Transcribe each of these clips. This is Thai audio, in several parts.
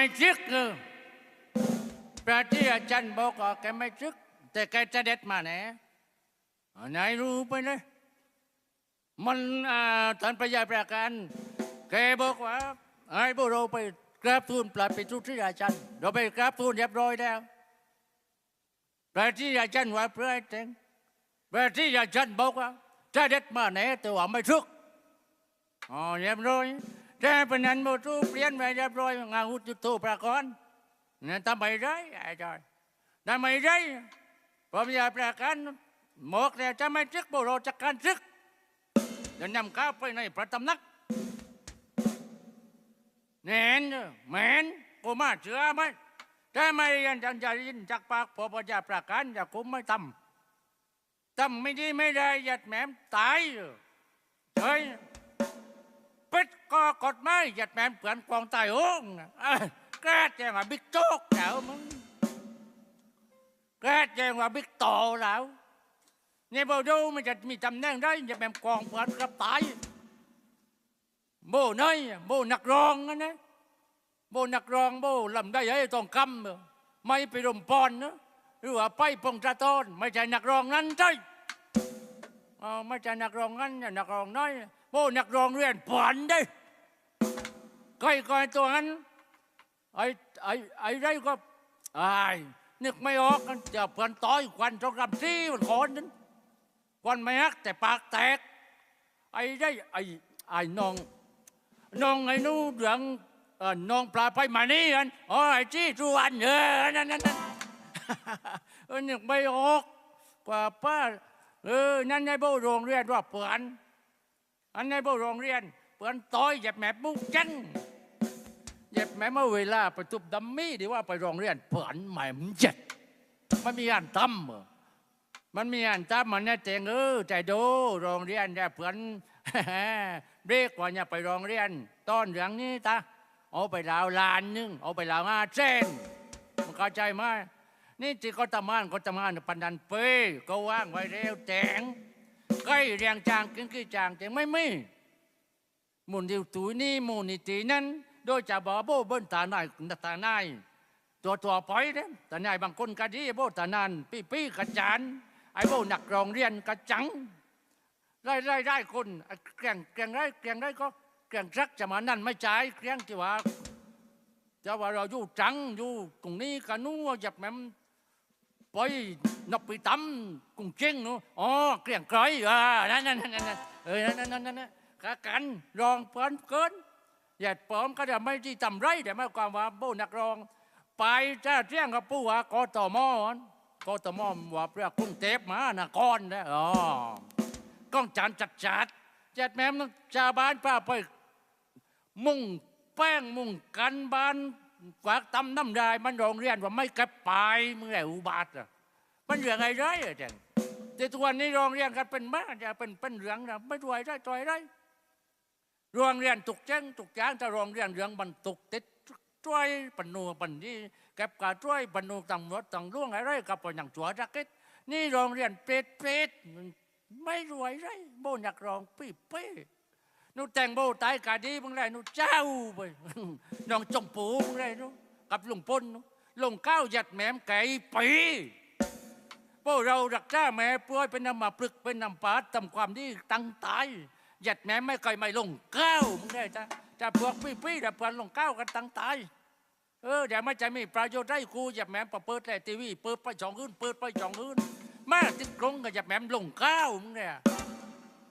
ไม่จึกเออพระที่อาจารย์บอกว่าแกไม่จึก แต่แกจะเด็ดมาแน่อ่านายรู้ไปเลย มันอ่าท่านประหยัดประกันแกบอกว่าไอ้พวกเราไปกราบทูลปลัดไปทุกที่อาจารย์ เราไปกราบทูลเรียบร้อยแล้วพระที่อาจารย์ว่าเพื่อให้แต่งพระที่อาจารย์บอกว่าจะเด็ดมาแน่แต่ว่าไม่ทึกอ๋อเรียบร้อย แต่เป็นนั้นโมทูเปลี่ยนไปเรียบร้อยงานอุตุโตประกอนนั่นทำไมไรอาจารย์ทำไมไรผมอยากประกันบอกแล้วจะไม่ทึกพวกเรจะการทึกจะนำข้าไปในพระตำหนักเน้นเด้อแมนกูมาเชื่อไหมถ้าไม่ยันจันจะยินจากปากพอพระประกันจะคุมไม่ทำทำไม่ดีไม่ได้ยัดแหมมตายเฮ้ย ก็กฎหมายยัดแมมเปลือนกองตายโอ้งน่ะเอ้ยแกแจ้งว่าบิ๊กโจ๊กแล้วมึงแกแจ้งว่าบิ๊กโตแล้วนี่บ่ดูมันจะมีตำแหน่งได้จะแบบกองเพื่อนกับตายโบน้อยโบนักร้องนะนะโบนักร้องโบลำได้ให้ต้องคำเออไม่ไปรมปอนนะหรือว่าไปปงตราตอนไม่ใช่นักร้องนั้นใช่อ๋อไม่ใช่นักร้องนั้นนักร้องน้อยโบนักร้องเรียนปอนได้ ก่อนตัวนั้นไอ้ไอ้ไอ้ไรก็ไอ้นึกไม่ออกกันจะเพื่อนต้อยควันจงรำซี่มันขอนนั้นควันไม่ฮักแต่ปากแตก ไอ้ได้ไอ้ไอ้น้องน้องไอ้นู้เหลืองเออน้องปลาไปมานี่กันอ๋อไอ้จี้ทุวันเออนั่นนั่นนั่นเออนึกไม่ออกกว่าป้าเออนั่นในโบโรงเรียนว่าเปือนอันในโบโรงเรียนเปือนต้อยหยียบแม่มุกจัน เยียบแม่เมื่อเวลาไปทุบดัมมี่ดีว่าไปโรงเรียนเปือนใหม่มันเจ็ดมันมีงานทำเหรอมันมีอันตามมันเนี่ยเจงเออใจดูโรงเรียนเนี่ยเพื่อนเบรกว่าเนี่ยไปโรงเรียนต้อนเรื่องนี้ตาเอาไปลาวลานนึงเอาไปลาวงาเส้นมันเข้าใจไหมนี่ที่เขาทำงานเขาทำงานปันดันเป้ก็ว่างไว้แล้วแจงใกล้เรียงจางกินกี่จางแจงไม่ไมีหมุนดิวตุยนี่หมุนนิตินั้น ดยจะบอโบเบิ้นตาหนายตาหนายตัวตัวปล่อยเนี่ยแต่นายบางคนก็ดีโบตานานปี้ปี้กระจานไอ้โบหนักโรงเรียนกระจังไล่ไล่ไล่คนไอแกล้งแกงไล่แกล้งไล่ก็แกล้งรักจะมานั่นไม่ใจ่ายแกล้งที่ว่าจะว่าเราอยู่จังอยู่ตรงนี้กันนู้นหยับแม่มไปนกไปตำกุ้งเจ้งนู้อ๋อเกลียงไกรอ่านั่นนั่นนั่นนั่นเออนั่นนั่นนั่นนั่นกะกันรองเปิ้นเกิน อย่าปอมก็จะไม่ที่ทำไรแต่ไม่ความว่าโบนักรอง ไปจ้าเที่ยงกับปู่ว่ากตมอนกตมอว่าเพื่อกรุงเทพมานครนะอ๋อก้องจานจัดจัดจัดแม่มต้องชาวบ้านป้าไปมุ่งแป้งมุ่งกันบ้านฝากตำน้ำลายมันโรงเรียนว่าไม่กระปายเมื่ออุบาทอะมันเรื่องอะไรไรอะจังแต่ทุกวันนี้โรงเรียนกันเป็นบ้าจะเป็นเป็นเรื่องนะไม่รวยได้ต่อยได้ โรงเรียนตุกแจ้งตุกจ้างแต่โรงเรียนเรื่องบรรทุกติดช่วยปนูปันนี้เก็บกาช่วยปนูตังรถตังล่วงอะไรกับปนังจัวจักเก็ตนี่โรงเรียนเป็ดเป็ดไม่รวยไรโบนักรองปี้เป้นูแต่งโบตายกาดีมึงไรนูเจ้าไปน้องจงปูมึงไรนูกับลุงปนลงก้าวหยัดแหมมไก่ปีพวกเรารักจ้าแม่ป่วยเป็นนำมาปลึกเป็นนำปาดทำความดีตั้งตาย หยัดแหมไม่เคยไม่ลงเก้ามึงได้จ้าจะพวกปี้ปี้แต่เพื่อนลงเก้ากันตั้งตายเออเดี๋ยวไม่จะมีประโยชน์ได้ครูหยับแมมปะเปิดแต่ทีวีเปิดไปสองคืนเปิดไปสองคืนมาติดกรงกับหยับแมมลงข้ามึงเนี่ย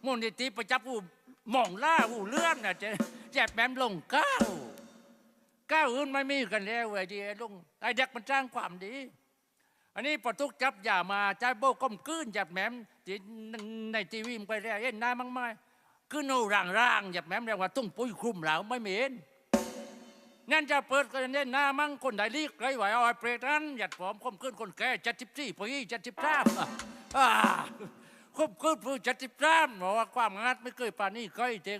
มูลนิธิประจับผู้มองล่าผู้เลื่อนน่ะจ๊หยับแมมลงข้าวข้าอื่นไม่มีกันแล้วไอ้ดีลุงไอ้เด็กมันจ้างความดีอันนี้ปะทุกจับอย่ามาใจโบก้มกืนหยับแหมมจีในทีวีมันไปแล้วเห็นหน้ามั้งไหม คือโนร่างร่างๆหยับแหมมเรียกว่าตุ้งปุ้ยคลุมเหลาไม่เหม็นงั้นจะเปิดกันเล่นหน้ามั่งคนใดลีกไรไหวเอาไอ้เปรตนั้นหยัดผมคมขึ้นคนแก่เจ็ดสิบสี่ปีเจ็ดสิบสามอ่าคมขึ้นปีเจ็ดสิบสามบอกว่าความงัดไม่เคยปานี่เคยเจง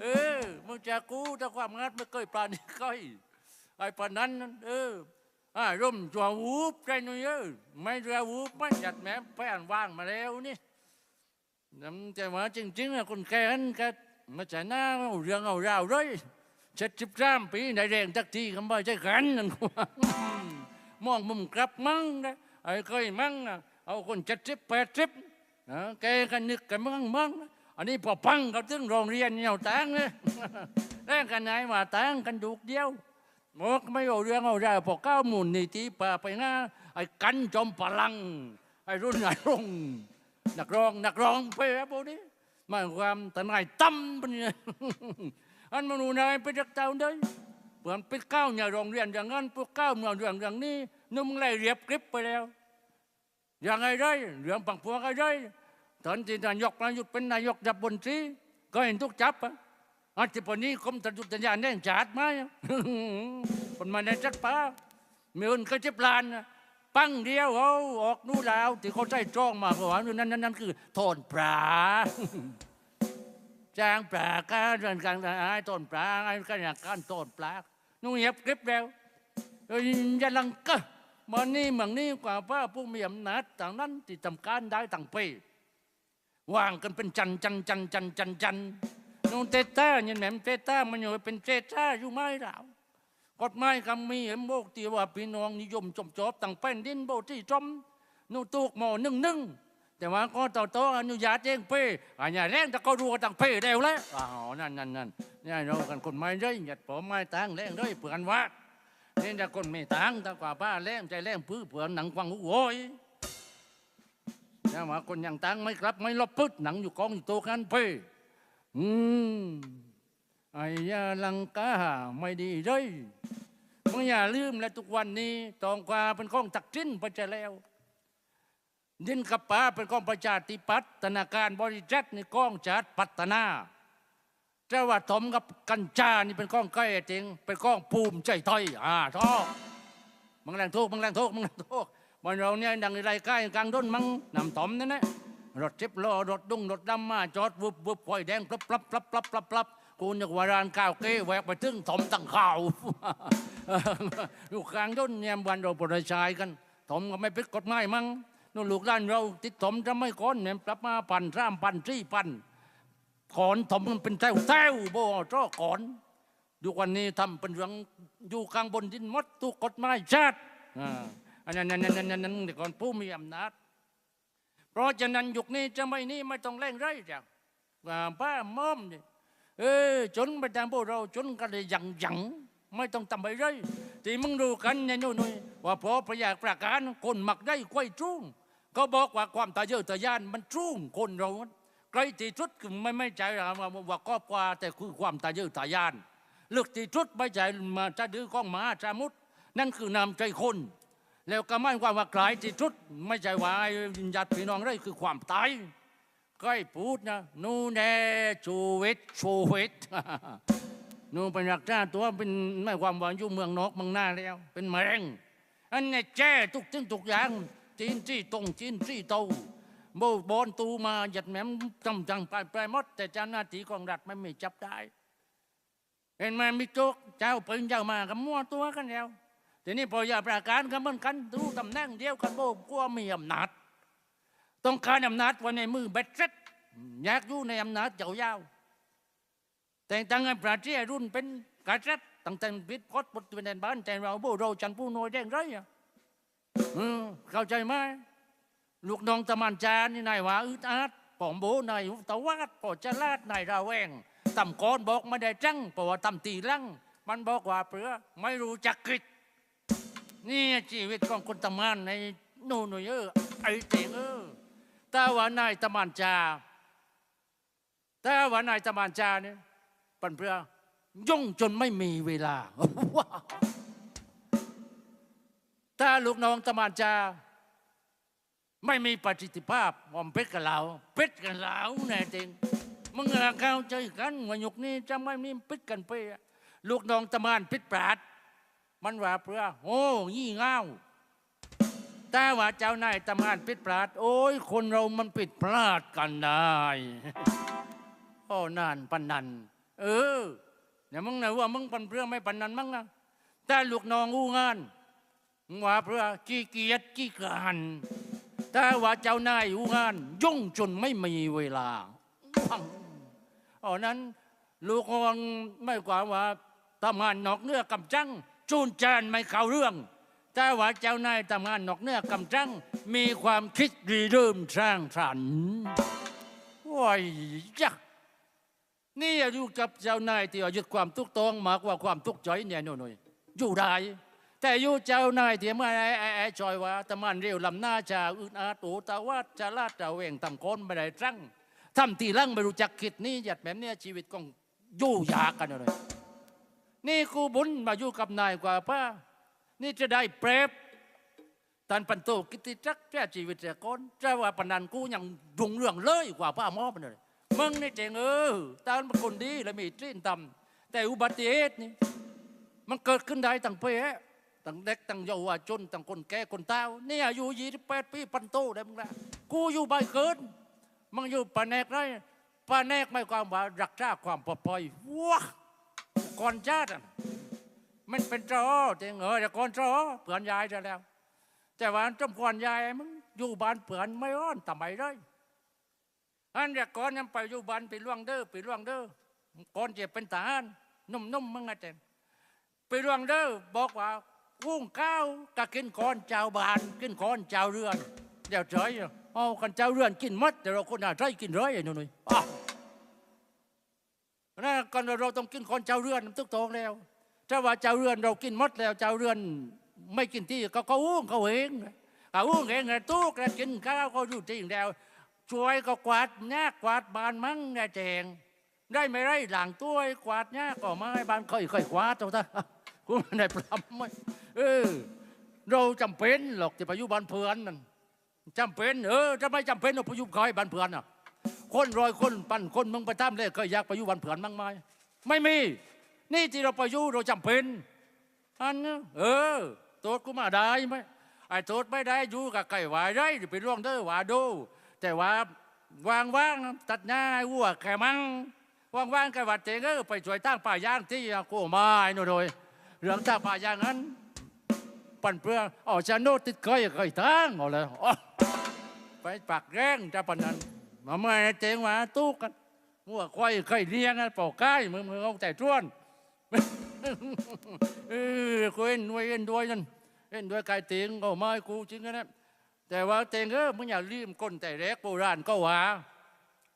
เออมึงจะกูถ้าความงัดไม่เคยปานี่เคยไอ้ปานนั้นเอออ่าร่มจัววูบใจหนุ่ยเออไม่เรือวูบไม่หยัดแหม่ไปอ่นว่างมาแล้วนี่ น้ำแต่ว่าจริงๆอะคนแก่นั้นก็มาจากหน้าเอาเรื่องเอาราวเลยเจ็ดสิบสามปีได้แรงจักทีคำว่าใช่กันนั่นมองมุมกลับมั่งนะไอ้เคยมั่งนะเอาคนเจ็ดสิบแปดสิบนะแกกันนึกกันมั่งมั่งอันนี้พอพังเขาถึงโรงเรียนเนี่ยเอาตังเลยแรงกันไหนมาตังกันดุกเดียวบอกไม่เอาเรื่องเอาราวพอก้าวหมุนนี่ทีป่าไปหน้าไอ้กันจอมพลังไอ้รุ่นไอ้รุ่ง นักร้องนักร้องไปแล้วพวกนี้หมายความแต่นายตั้มเป็นไงอันมนูนายไปจากเต่าได้เพื่อนไปก้าวเนี่ยโรงเรียนอย่างนั้นพวกก้าวเนี่ยเรื่องอย่างนี้นุ่มไล่เรียบกริบไปแล้ว อย่างไรได้เรื่องปังพวกอะไรตอนที่นายกประยุทธ์เป็นนายกจับบนทีก็เห็นทุกจับอะอาทิตย์วันนี้กรมตำรวจสัญญาณแน่งจัดไหมคนมาในจัดป้ามีคนก็จิบลานนะ ปั้งเดียวเอาออกนู่นแล้วที่เขาใช้จ้องมาเพราะว่านั่นนั่นนั่นคือโทนปลาจ้างปลาก็เรื่องการไอ้ต้นปลาไอ้ก็อย่างการต้นปลานุ่งเงียบกริบแล้วยอย่าลังก็มันนี่เมืองนี้กว่าว่าผู้มีอำนาจต่างนั้นที่ทำการได้ต่างไปวางกันเป็นจันจันจันจันจันจันนุ่งเตต้าเนี่ยแหม่มเตต้ามันอยู่เป็นเตต้าอยู่ไม่หราว กฎหมายคำมีเห็นโบกที่ว่าพี่น้องนิยมจมจอบต่างแผ่นดินโบที่จมนู่ตูกหมอนึ่งนึ่งแต่ว่าก็ต่อโตอนุญาตเองเป้อันนี้แรงแต่ก็รู้ว่าตั้งเป้เร็วแล้วอ๋อนั่นนั่นนั่นนี่เรากันคนไม่ได้หยัดผมไม่ตั้งแรงด้วยเผื่อนว่านี่แต่คนไม่ตั้งแต่กว่าป้าแรงใจแรงพื้นเผื่อนหนังฟังหูโวยแต่ว่าคนยังตั้งไม่ครับไม่ลบพึดหนังอยู่กองอยู่โตกันเป้อืม ไอ้ยาลังกาไม่ดีเลยมึงอย่าลืมและทุกวันนี้ตองกวาเป็นของตักจิ้นไปจะแล้วดินกับป่าเป็นกองประชาธิปัตย์ธนาคารบริษัทนี่กองชาติพัฒนาแต่ว่าถมกับกัญชานี่เป็นกองใกล้จริงเป็นกองภูมิใจไทยอ่าท้อมังแรงทุกมังแรงทุกมังแรงทุกมันเราเนี่ยดังไรใกล้กลางด้นมังนำถมนั่นนะรถเจิบล้อรถดุ้งรถดำมาจอดวุบวุบไฟแดงปลับปลับปลับปลับปลับปลับ กูนึกว่าร้านข้าวเก้แวกไปถึงถมตั้งข่าวอยู่กลางด้นเนี่ยวันเราปรชายกันถมก็ไม่ผิดกฎหมายมั้งนู่นลูกด้านเราติดถมจะไม่ก้อนเนี่ยปรับมาพันสามพันสี่พันขอนถมมันเป็นแถวแถวโบจ้อขอนดูวันนี้ทำเป็นเรื่องอยู่ข้างบนดินมดตุกกฎหมายชาติอันนั้นนั้นนั้นนั้นนั้นก่อนผู้มีอำนาจ เพราะฉะนั้นยุคนี้จะไม่นี่ไม่ต้องเร่งไรจ้ะว่าป้าม่อมเนี่ย เออจนไปทางพวกเราจนกันเลยยังยังไม่ต้องทำไปไรที่มึงรู้กันเนี่ยนู่นนี่ว่าพอประหยัดประการคนมักได้ไขว้จุ้งเขาบอกว่าความตาเยอะตายานมันจุ้งคนเราไกลที่สุดไม่ไม่ใจว่าว่าครอบครัวแต่คือความตาเยอะตายานเลือกที่สุดไม่ใจมาจะดื้อของหมาจะมุดนั่นคือนำใจคน แล้วก็ไม่ความว่าไกลที่สุดไม่ใช่ว่าไอ้ญาติพี่น้องได้คือความตาย ก็ให้พูดนะนู่นแน่ชูวิทชูวิทนูเป็นรักษาตัวเป็นไม่ความว่าอยู่เมืองนอกมืองหน้าแล้ว เป็นมะเร็งอันนี้แจ้ทุกสิ่งทุกอย่างจีนจี้ตรงจีนจี้โตโบบอนตูมาหยัดแหมมจำจังไปไปหมด แต่เจ้าหน้าที่ของรัฐไม่มีจับได้ เห็นไหมมีโจกเจ้าปืนเจ้ามากับมั่วตัวกันแล้ว ทีนี้พออยาประการกันเหมือนกันรู้ตำแหน่งเดียวกันโบกลัวมีอำนาจ ต้องการอำนาจไว้ในมือเบ็ดเสร็จอยากอยู่ในอำนาจยาวๆแต่งตั้งให้ประเทศรุ่นเป็นกษัตริย์ตั้งแต่พิษพดบทเป็นแดนบ้านแต่เราโบเราจันผู้น้อยแดงไรอะอืมเข้าใจไหมลูกน้องตะมันจานี่นายว่าอึดอัดปอมโบนายตะวาดปอจะลาดนายราแวงตำกอนบอกไม่ได้จังเพราะว่าตำตีลังมันบอกว่าเปลือไม่รู้จักกิจนี่ชีวิตของคนตะมันในนู่นนี่เออไอเจ๋งเออ แต่ว่านายตะมันจาแต่ว่านายตะมันจาเนี่ยปันเปลือยุ่งจนไม่มีเวลาถ้าลูกน้องตะมานจาไม่มีประสิทธิภาพวอมเป็ดกับเราเป็ดกับเราแน่จริงมึงอะเข้าใจกันว่ายุคนี้จะไม่มีปิดกันไป ลูกน้องตะมานปิดปราดมันว่าเพื่อโอ้ยี่เง่า แต่ว่าเจ้านายตะมานปิดปราด โอ้ย คนเรามันปิดพลาดกันได้โอ้นานปันนัน เออเนี่ยมึงไหนว่ามึงปันเพื่อไม่ปันนันมั้งนะแต่ลูกน้องอู้งานว่าเพื่อขี้เกียจขี้กานแต่ว่าเจ้านายอยู่งาน ยุ่งจนไม่มีเวลาพังอ๋อนั้น ลูกของไม่กว่าว่าทำงานนอกเหนื้อกำจังจูนจานไม่เข้าเรื่อง แต่ว่าเจ้านายทำงานนอกเหนื้อกำจังมีความคิดรีเริ่มสร้างสรรค์ว้ายจ้ะนี่อยู่กับเจ้านายที่ยึดความทุกข์ตองมากกว่าความทุกข์ใจเนี่ยหน่อยอยู่ได้แต่อยู่เจ้านายที่ไม่ไอ้ไอ้ไอ้จอยว่าตะมันเรียวลำหน้าจะอึดอาดโอตาว่าจะลาดจะเวงทำคนไม่ได้จังทำทีหลังไม่รู้จักคิดนี่หยัดแบบเนี้ยชีวิตก็อยู่ยากกันเลยนี่กูบุญมาอยู่กับนายกว่าป้า นี่จะได้เปรบตันปันโตกิติจักแก่ชีวิตเสียก่อนจะว่าปนันกูยังรุงเรื่องเลยกว่าป้าหมอปานเลยมึงนี่เจ๋งเออตาเป็นคนดีและมีตรีนตำแต่อุบัติเหตุนี่มันเกิดขึ้นได้ตั้งเปะตั้งเด็กตั้งเยาวชนตั้งคนแก่คนเฒ่านี่อายุยี่สิบแปดปีปันโตได้มึงละกูอยู่ใบเกินมึงอยู่ปาแนกไรปาแนกไม่ความว่ารักษาความปลอดภัยว้าก่อนชาติ มันเป็นจอเจงเออแต่ก่อนจอเผื่อนยายจะแล้ว แต่ว่าจำก่อนยายมึงอยู่บ้านเผื่อนไม่อ้อนทำไมเลยอันเดียก่อนยังไปอยู่บ้านไปล่วงเด้อไปล่วงเด้อก่อนจะเป็นทหารนุ่มๆมึงอะเจงไปเรื่องเด้อบอกว่าวุ้งข้าวก็กินก้อนเจ้าบานกินก้อนเจ้าเรือนเดี๋ยวเฉยเอากันเจ้าเรือนกินมัดแต่เราคนหน้าใจกินร้อยไอ้หนุ่ยอ้าวนั่นก่อนเราต้องกินก้อนเจ้าเรือนมันทุกตองแล้ว ถ้าว่าเจ้าเรือนเรากินมดแล้วเจ้าเรือนไม่กินที่ก็เขาอุ้งเขาเองเขาอุ้งเองไงตู้กระกินข้าวเขาอยู่ที่แล้วช่วยก็กวาดแยกกวาดบานมั้งไงแจงได้ไม่ได้หลังตัวไอ้กวาดเนี่ยก็ไม้บ้านค่อยค่อยกวาดเอาซะกูไม่ได้ปลำไม่เออเราจำเป็นหรอกที่ไปอยู่บ้านเพื่อนนั่นจำเป็นเออจะไม่จำเป็นเราไปอยู่คอยบ้านเพื่อนอะคนรอยคนปั่นคนมึงไปตามเลยเคยอยากไปอยู่บ้านเพื่อนมั้งไหมไม่มี นี่ที่เราไปยู่เราจำเป็นอันนี้เออโตดกูมาได้ไหมไอ้โตดไม่ได้อยู่กับไก่หวายได้ไปร่วงเด้อหวาดู แต่ว่าวางว่างตัดหน้าวัวแค่มังว่างๆกับวัดเจงเออไปช่วยตั้งป่าย่างที่กูมาไม้หน่อยโดยเรื่องตั้งป่าย่างนั้นปั่นเปลืออ๋อชาโนติดเคยเคยตั้งเอาเลยไปปากแรงจะปานนั้นมาเมื่อเจงมาตู้กันมัวควายเคยเลี้ยงกันเป่าใกล้มึงมึงเอาแต่จ้วน เออกูเอ็นด้วยเอ็นด้วยนั่นเอ็นด้วยไก่เตียงก็ไม่กูจริงนะแต่ว่าเตียงเออมึงอย่าลืมก้นแต่แรกโบราณก็ว่า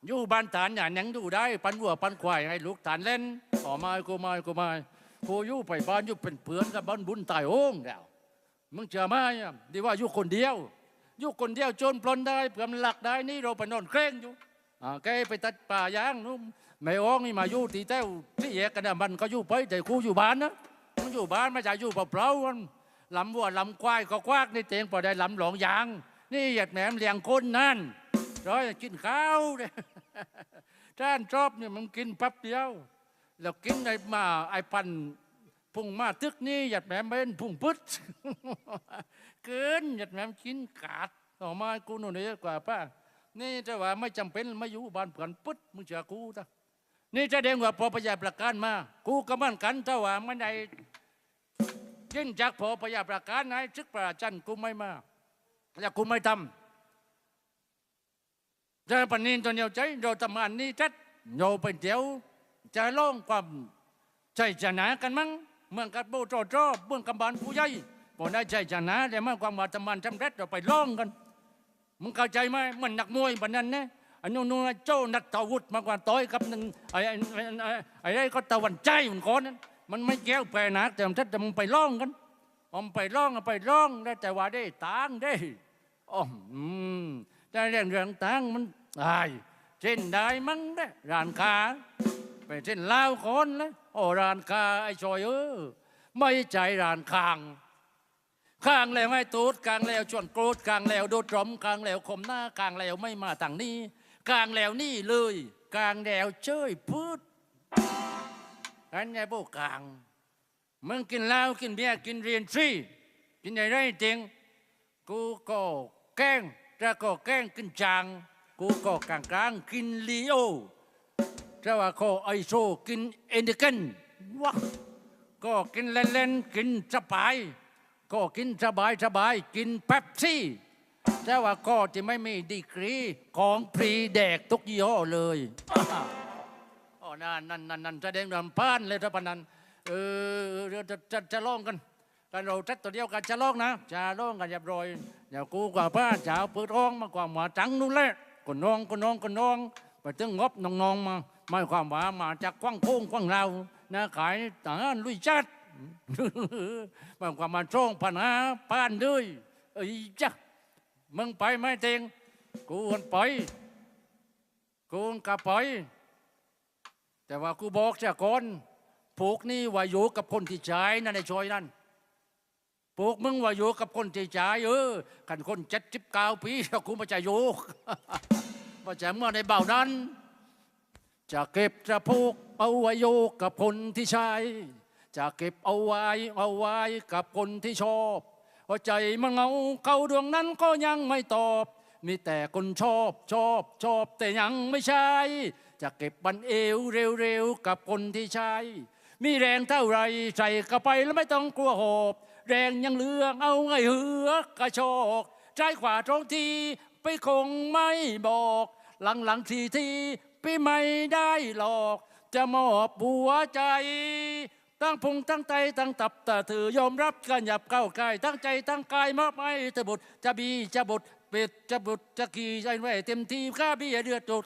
อยู่บ้านฐานอย่างยังอยู่ได้ ปันวัวปันควายให้ลูกฐานเล่นออไม่กูม่กูม่กูอยู่ไปบ้านอยู่เป็นเพื่อนกับบ้านบุญตายโอ้งแล้วมึงเจอไหมอะดีว่าอยู่คนเดียวอยู่คนเดียวจรปล้นได้เพื่อมันหลักได้นี่เราไปนอนเคร่งอยู่แกไปตัดป่ายางนู้น ไม่อ้องนี่มาอยู่ที่แต้วที่แยกกันนะมันก็อยู่ไปแต่กูอยู่บ้านนะมึงอยู่บ้านไม่ใช่อยู่เปล่าๆมันลำวัวลำควายก็ควักนี่เตียงพอได้ลำหลองยาง นี่หยัดแหนมเลี้ยงคนนั่นร้อยกินข้าวเนี่ยท่านชอบเนี่ยมันกินแป๊บเดียว แล้วกินไอ้มาไอ้ปันพุ่งมาตึกนี่หยัดแหมมเป็นพุ่งปึ๊ดเกินหยัดแหมมกินขาดออกมากูหนูนี่กว่าป้านี่จะว่าไม่จำเป็นไม่อยู่บ้านเผื่อนปึ๊ดมึงเจอกูตะ นี่จะเด้งว่าพอพยาประการมา กูก็มั่นกันถ้าว่าไม่ได้ยินจากพอพยาประการไหนซึกประจันกูไม่มาแล้วกูไม่ทำจะปนินตัวเดียวใจเราทำงานนี้ชัดโยไปเดียวจะล่องความใจชนะกันมั้งเมืองกับโบโจโจเมืองกับานผู้ใหญ่พอได้ใจชนะแต่เมื่อความว่าทำงานสำเร็จเราไปล่องกันมึงเข้าใจไหมมันหนักมวยแบบนั้นนะ อันนู้นนู้นโจ้นักตะวุธมากกว่าต่อยกับหนั่นไอ้ไอ้ไอ้ไอ้ไอ้ก็ตะวันใจมันก่อนนั้นมันไม่แก้วแปรนักแต่มันชัดแต่มึงไปลองกันผมไปลองไปลองได้แต่ว่าได้ตังได้อ๋ออืมแต่เรื่องเรื่องต่างมันอายเช่นได้มั้งเด้ร้านค้าไปเช่นลาวคนเลยโอ้ร้านค้าไอ้ชอยเออไม่ใจร้านค้างข้างแล้วไม่ตูดกลางแล้วชวนโกรธกลางแล้วโดดรมกลางแล้วคมหน้ากลางแล้วไม่มาต่างนี้ กลางแล้วนี่เลย กลางแล้วเจ้ยพืดอันไงโบกลางมึงกินเหล้ากินเบียร์กินเรียนฟรีกินอะไรจริงกูก็แกล้งถ้าก็แกล้งกินจางกูก็กลางกลางกินลีโอถ้าว่าก็ไอโซกินเอนเดกันวะก็กินเล่นๆกินสบาย ก็กินสบายสบายกินเป๊ปซี่ แต่ว่าก็จะไม่มีดีกรีของพรีแดกทุกยี่ห้อเลยอ๋อนั่นนั่นนั่นนั่นแสดงรำพานเลยท่าพนันเออจะจะจะลองกันกันเราทัดตัวเดียวกันจะลองนะจะลองกันเรียบร้อยเดี๋ยวกูกว่าป้าจะเอาปืนร้องมากกว่าหมาจังนู่นแหละคนน้องคนน้องคนน้องไปถึงงบน้องๆมาหมายความว่ามาจากกว้างโค้งกว้างเรานะขายต่างลุยจัดหมายความมาช่องปัญหาป้านด้วยเอ้ยจ้ะ มึงไปไม่เต็งกูมันไป กูมันกลับไป แต่ว่ากูบอกเสียก่อนพวกนี้ว่าอยู่กับคนที่ใช้นั่นในชอยนั่นพวกมึงว่าอยู่กับคนที่ใช้เออกันคนเจ็ดสิบเก้าปีแล้วกูมาจะอยู่มาจะเมื่อในเบานั้น จะเก็บจะพูกเอาไว้อยู่กับคนที่ใช้จะเก็บเอาไว้เอาไว้กับคนที่ชอบ หัวใจมันเงาเขาดวงนั้นก็ยังไม่ตอบ มีแต่คนชอบชอบชอบแต่ยังไม่ใช่ จะเก็บบันเอวเร็วๆกับคนที่ใช้ มีแรงเท่าไรใส่เข้าไปแล้วไม่ต้องกลัวหอบแรงยังเหลือเอาไงเหือกระโชกใจขวาตรงทีไปคงไม่บอก หลังหลังๆทีทีไปไม่ได้หลอก จะมอบหัวใจ ตั้งพุงตั้งใจตั้งตับแต่เธอยอมรับกันหยับเข้าใกล้ตั้งใจตั้งกายมอบให้เธอบุตรจะบีจะบุตรเป็ดจะบุตรจะขี่ใจไว้เต็มที่ข้าบี้เดือดตุด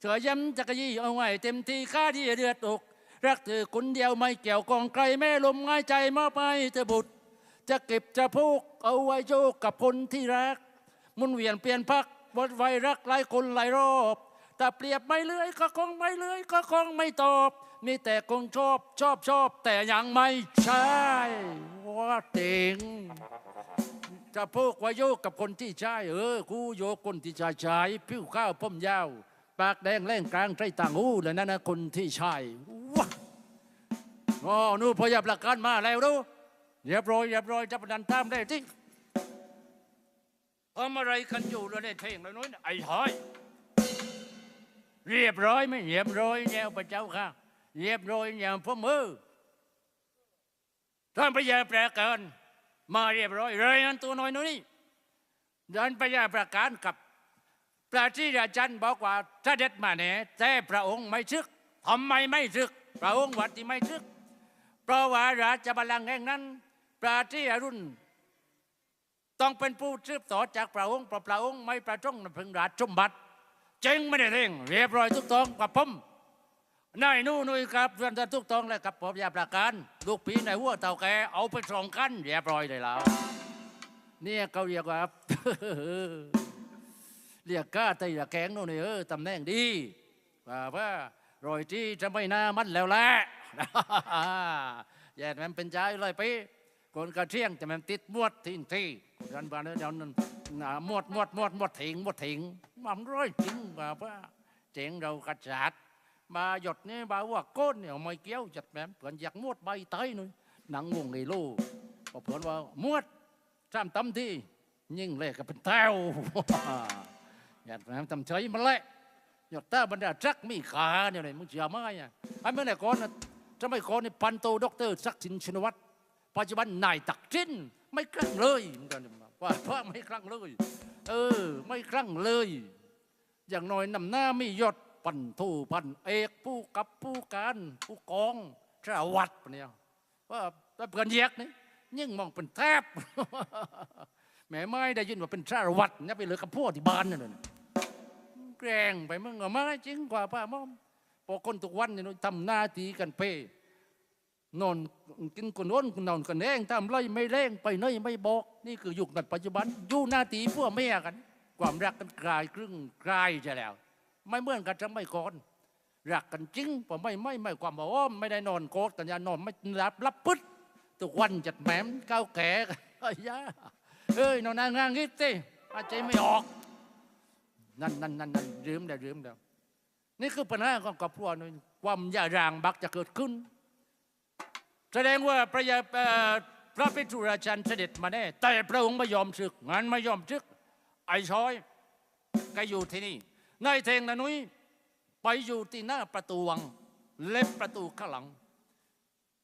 เธอย้ำจะกระยี่เอาไว้เต็มที่ข้าที่เดือดตกรักเธอคนเดียวไม่เกี่ยวกองใครแม่ลมง่ายใจมอบให้เธอบุตรจะเก็บจะพูกเอาไว้โยกกับคนที่รัก มุนเวียนเปลี่ยนพักบดไวรักหลายคนหลายรอบแต่เปรียบไม่เลื่อยก็คงไม่เลื่อยก็คงไม่ตอบ มีแต่คงชอบชอบชอบ แต่ยังไม่ใช่ว่าเต็งจะพูกว้โยกกับคนที่ใช่เออกูโยกคนที่ใช่ใช่ผิวข้าวผมยาว ปากแดงแรงกลางใจต่างหูเลยนั่นนะคนที่ใช่ว้าอ๋อนู่พยับหลักการมาแล้วดูเรียบร้อยเรียบร้อยจะประดันตามได้ที่ทำอะไรกันอยู่แล้เนี่ยเท่งแล้วน้อยน่ะไอ้หอยเรียบร้อยไหมเรียบร้อยแนวพระเจ้าค่ะ เรียบร้อยแนวพ่อมือท่านพระยาประการมาเรียบร้อยเลยนั้นตัวน้อยนี่ท่านพระยาประการกับพระที่ราชันบอกว่าถ้าเด็ดมาเนี่ยแต่พระองค์ไม่ซึกทำไมไม่ซึก พระองค์วัดที่ไม่ซึก เพราะว่าราชบัลลังก์แห่งนั้น พระที่อรุณต้องเป็นผู้สืบต่อจากพระองค์เพราะพระองค์ไม่ประจงพึงราชสมบัติจึงไม่ได้เร่งเรียบร้อยทุกต้องกับผม นายนู่นนุยครับเพื่อนท่านทุกต้องเลยกับผมยาประการลูกปีในหัวเต่าแกเอาไปสองขั้นเรียบร้อยเลยแล้วเนี่ยเขาเรียกว่าเรียกก้าไตระแกงนู่นนี่เออตำแหน่งดีว่าว่ารอยที่จะไม่น่ามันแล้วแหละแย่มันเป็นใจเลยไปคนกระเที่ยงแต่มันติดมวดทิ้งที่ยันบานเดี๋ยวนั้นน่ะมวดมวดมวดมดถิงมดถิงมันร้อยจริงว่าว่าเจ๋งเรากระจัด มาหยดนี่บาว่าก้นเนี่ยไม่เกี้ยวจัดแม่เพื่อนอยากมวดใบเตยนู่นหนังวงในโลพอเพื่อนว่ามวดจำตำที่ยิ่งเลยก็เป็นแถวอยากแม่ทำเฉยมาเลยยอดตาบรรดาจักมีขาเนี่ยเลยมึงเชื่อไหมอะไอ้เมื่อไหร่ก่อนนะจะไม่ก่อนนี่พันโตด็อกเตอร์ศักดิ์สินชินวัตรปัจจุบันนายตักจินไม่คลั่งเลยเหมือนกันว่าพระไม่คลั่งเลย เออ ไม่คลั่งเลย อย่างน้อยนำหน้าไมียศ พันโทพันเอกผู้กับผู้การ ผู้กองสารวัตรปะเนี่ยว่าแต่เพื่อนแยกนี่ยิ่งมองเป็นแทบแหม่ไม่ได้ยินว่าเป็นสารวัตรเนี่ยไปเหลยกับพวกที่บ้านนั่นแกล้งไปมึงเอามาจริงกว่าป้ามอมพอคนทุกวันเนี่ยทำหน้าที่กันเพ่นอนกินคนน้นนอนกันแรงทำไรไม่แรงไปไหนไม่บอกนี่คือยุคนั้นปัจจุบันอยู่หน้าทีพวกแม่กัน ความรักกันกลายครึ่งกลายจะแล้ว ไม่เหมือนกันจะไม่ก่อนรักกันจริงผมไม่ไม่ไม่ความว่าอ้อมไม่ได้นอนโกดกันยานอนไม่รับรับปึ๊ดทุกวันจัดแหมมก้าวแก่กันเอ้ยาเอ้ยนอนนางงางงี้สิอาจจะไม่ออกนั่นนั่นนั่นนั่นลืมได้ลืมแล้วนี่คือปัญหาของครอบครัวนี่ความย่ารางบักจะเกิดขึ้น แสดงว่าพระยาพระพิจุราชันเสด็จมาแน่ แต่พระองค์ไม่ยอมศึกงานไม่ยอมศึก ไอ้ช้อยก็อยู่ที่นี่ นายเทงนะนุ้ยไปอยู่ที่หน้าประตูวัง เล็บประตูข้างหลัง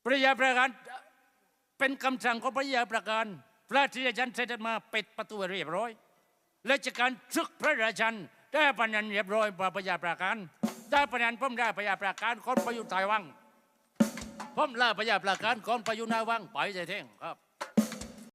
พระยาประการเป็นคำสั่งของพระยาประการ พระธิราชันเสด็จมาปิดประตูเรียบร้อยและจากการซึกพระราชันได้ปนันเรียบร้อยพระพยาประการได้ปนันพ้มได้พยาประการคนไปอยู่ไต้วังผมลาพญาประการก่อนพายุนาวังไปใจเท่งครับ